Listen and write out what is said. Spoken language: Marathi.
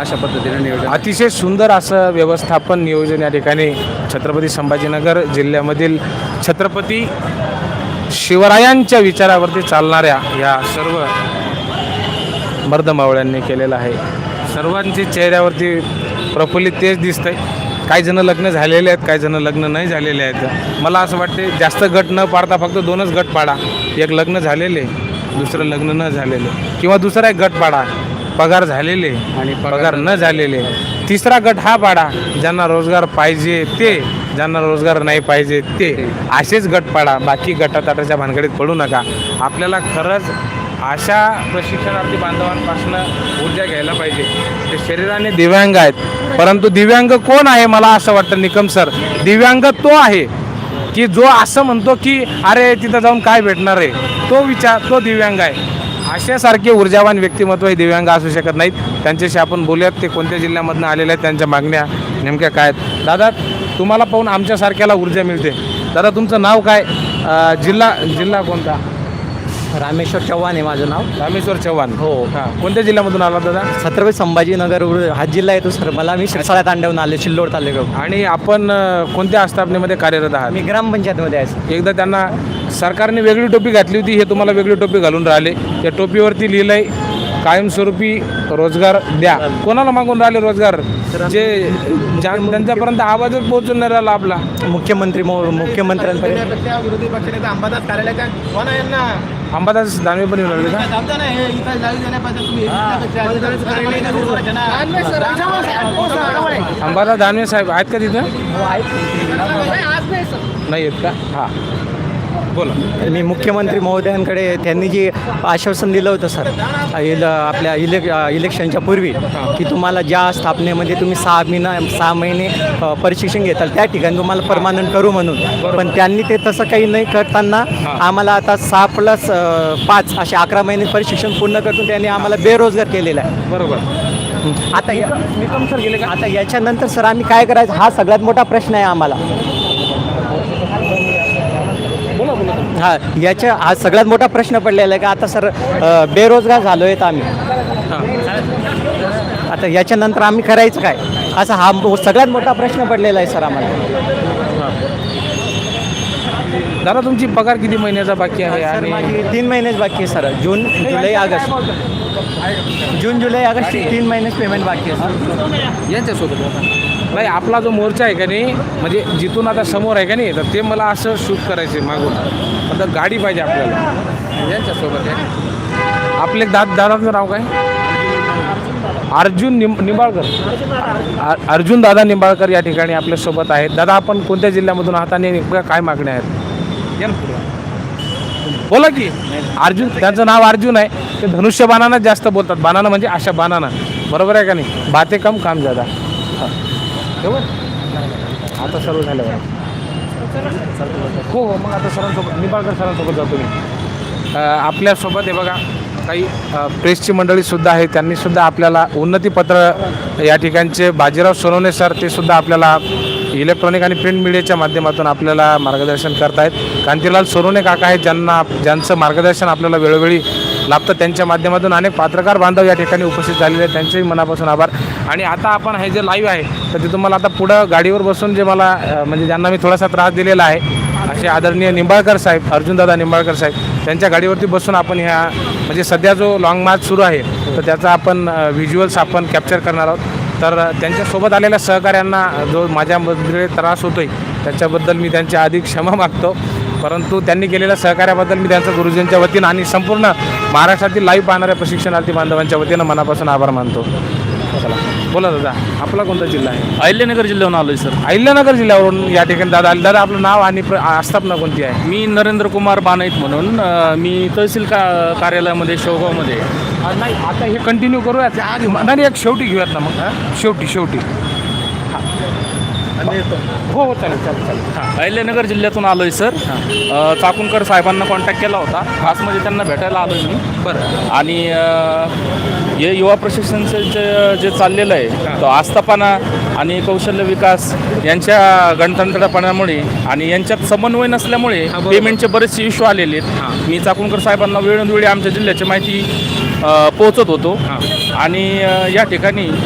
अशा पद्धतीने नियोजन अतिशय सुंदर असं व्यवस्थापन नियोजन या ठिकाणी छत्रपती संभाजीनगर जिल्ह्यामधील छत्रपती शिवरायांच्या विचारावरती चालणाऱ्या या सर्व मर्दमावळ्यांनी केलेलं आहे. सर्वांची चेहऱ्यावरती प्रफुल्लित तेच दिसतंय. काही जणं लग्न झालेले आहेत काही जणं लग्न नाही झालेले आहेत. मला असं वाटते जास्त गट न पाडता फक्त दोनच गट पाडा. एक लग्न झालेले दुसरं लग्न न झालेले. किंवा दुसरा एक गट पाडा. पगार झालेले आणि पगार न झालेले. तिसरा गट हा पाडा ज्यांना रोजगार पाहिजे ते ज्यांना रोजगार नाही पाहिजे ते असेच गट पाडा बाकी गटाताटाच्या भानगडीत पडू नका. आपल्याला खरंच अशा प्रशिक्षणार्थी बांधवांपासून ऊर्जा घ्यायला पाहिजे. ते शरीराने दिव्यांग आहेत. परंतु दिव्यांग कोण आहे मला असं वाटतं निकम सर? दिव्यांग तो आहे की जो असं म्हणतो की अरे तिथं जाऊन काय भेटणार आहे? तो विचार तो दिव्यांग आहे. अशासारखे ऊर्जावान व्यक्तिमत्व हे दिव्यांग असू शकत नाहीत. त्यांच्याशी आपण बोलूयात ते कोणत्या जिल्ह्यामधनं आलेले आहेत त्यांच्या मागण्या नेमक्या काय आहेत. दादा तुम्हाला पाहून आमच्यासारख्याला ऊर्जा मिळते. दादा तुमचं नाव काय? जिल्हा जिल्हा कोणता? रामेश्वर चव्हाण आहे माझं नाव. रामेश्वर चव्हाण. हो. हां. कोणत्या जिल्ह्यामधून आला दादा? छत्रपती संभाजीनगर उर- हा जिल्हा येतो सर. मला मी शिरसाळ्या तांडवून आले सिल्लोड तालुक्यात आणि आपण अं, कोणत्या आस्थापनेमध्ये कार्यरत आहात? मी ग्रामपंचायतमध्ये आहे सर. एकदा त्यांना सरकारने वेगळी टोपी घातली होती हे तुम्हाला वेगळी टोपी घालून राहिले. त्या टोपीवरती लिहिलंय कायमस्वरूपी रोजगार द्या. कोणाला मागून राहिले रोजगार? जे ज्या- त्यांच्यापर्यंत आवाजच पोहोचून नाही राहिला आपला. मुख्यमंत्री मो- मुख्यमंत्र्यांपर्यंत. विरोधी पक्षनेता अंबादास कार्यालयाचा कोण आहे यांना? अंबादास दानवे पण येऊन राहिले का? हे अंबादास दानवे साहेब आहेत का तिथं? नाही आहेत का? हां. बोला. मी मुख्यमंत्री महोदयांकडे त्यांनी जी आश्वासन दिलं होतं सर इल आपल्या इलेक इलेक्शनच्या पूर्वी की तुम्हाला ज्या स्थापनेमध्ये तुम्ही सहा महिना सहा महिने प्रशिक्षण घेताल त्या ठिकाणी तुम्हाला परमानंट करू म्हणून. पण त्यांनी ते तसं काही नाही करताना आम्हाला आता सहा प्लस पाच असे अकरा महिने प्रशिक्षण पूर्ण करून त्यांनी आम्हाला बेरोजगार केलेला आहे. बरोबर. आता या आता याच्यानंतर सर आम्ही काय करायचं? हा सगळ्यात मोठा प्रश्न आहे आम्हाला. हा याच्या हा सगळ्यात मोठा प्रश्न पडलेला आहे का आता सर बेरोजगार झालो आहेत आम्ही. आता याच्यानंतर आम्ही करायचं काय? असा हा सगळ्यात मोठा प्रश्न पडलेला आहे सर आम्हाला. दादा तुमची पगार किती महिन्याचा बाकी आहे? सर आणि माझी तीन महिनेच बाकी आहे सर. जून जुलै ऑगस्ट. जून जुलै ऑगस्ट तीन महिनेच पेमेंट बाकी आहे सर. यांच्यासोबत नाही आपला जो मोर्चा आहे का नाही म्हणजे जिथून आता समोर आहे का नाही तर ते मला असं शूट करायचं आहे मागून. आता गाडी पाहिजे आपल्याला. यांच्यासोबत आहे. आपले दाद दादाचं नाव काय? अर्जुन निम निंबाळकर. अर्जुन दादा निंबाळकर या ठिकाणी आपल्यासोबत आहेत. दादा आपण कोणत्या जिल्ह्यामधून आहात आणि नेमक्या काय मागण्या आहेत. बोला की. अर्जुन त्यांचं नाव अर्जुन आहे. ते धनुष्य बाणानं जास्त बोलतात. बाणानं म्हणजे अशा बाणानं. बरोबर आहे का नाही? बाते कम काम जादा. हा. ठेवू? आता सर्व झालं बघा हो हो मग आता सरांसोबत निंबाळकर सरांसोबत जातो मी. आपल्यासोबत आहे बघा काही प्रेसची मंडळीसुद्धा आहे त्यांनीसुद्धा आपल्याला उन्नतीपत्र या ठिकाणचे बाजीराव सोनवणे सर ते सुद्धा आपल्याला इलेक्ट्रॉनिक आणि प्रिंट मीडियाच्या माध्यमातून आपल्याला मार्गदर्शन करतायत. कांतीलाल सोनवणे काका आहेत ज्यांना ज्यांचं मार्गदर्शन आपल्याला वेळोवेळी लाभतं त्यांच्या माध्यमातून अनेक पत्रकार बांधव या ठिकाणी उपस्थित झालेले आहेत. त्यांचेही मनापासून आभार. आणि आता आपण हे जे लाईव्ह आहे तर ते तुम्हाला आता पुढं गाडीवर बसून जे मला म्हणजे ज्यांना मी थोडासा त्रास दिलेला आहे असे आदरणीय निंबाळकर साहेब अर्जुनदादा निंबाळकर साहेब त्यांच्या गाडीवरती बसून आपण ह्या म्हणजे सध्या जो लॉंग मार्च सुरू आहे तर त्याचा आपण व्हिज्युअल्स आपण कॅप्चर करणार आहोत. तर त्यांच्यासोबत आलेल्या सहकाऱ्यांना जो माझ्यामध्ये त्रास होतो आहे त्याच्याबद्दल मी त्यांच्या आधी क्षमा मागतो. परंतु त्यांनी केलेल्या सहकार्याबद्दल मी त्यांचं गुरुजींच्या वतीनं आणि संपूर्ण महाराष्ट्रातील लाईव्ह पाहणाऱ्या प्रशिक्षणार्थी बांधवांच्या वतीनं मनापासून आभार मानतो. चला बोला दादा आपला कोणता जिल्हा आहे? अहिल्यानगर जिल्ह्याहून आलोय सर. अहिल्यानगर जिल्ह्यावरून या ठिकाणी दादा आले दादा आपलं नाव आणि प्र- आस्थापना कोणती आहे? मी नरेंद्र कुमार बानाईत म्हणून अ, मी तहसील का कार्यालयामध्ये शेवगावमध्ये. नाही आता हे कंटिन्यू करूयात आधी नाही एक शेवटी घेऊयात ना मग शेवटी शेवटी. हो. हो चालेल चालेल चालेल. हां. अहिल्यानगर जिल्ह्यातून आलोय सर. अ, चाकूरकर साहेबांना कॉन्टॅक्ट केला होता. खास म्हणजे त्यांना भेटायला आलोय मी. बरं. आणि अ, हे युवा प्रशिक्षणचं जे जे चाललेलं आहे तो आस्थापना आणि कौशल्य विकास यांच्या गणतंत्रपणामुळे आणि यांच्यात समन्वय नसल्यामुळे पेमेंटचे बरेचसे इश्यू आलेले आहेत. मी चाकूरकर साहेबांना वेळोवेळी आमच्या जिल्ह्याची माहिती अ, पोहोचत होतो. आणि अ, या ठिकाणी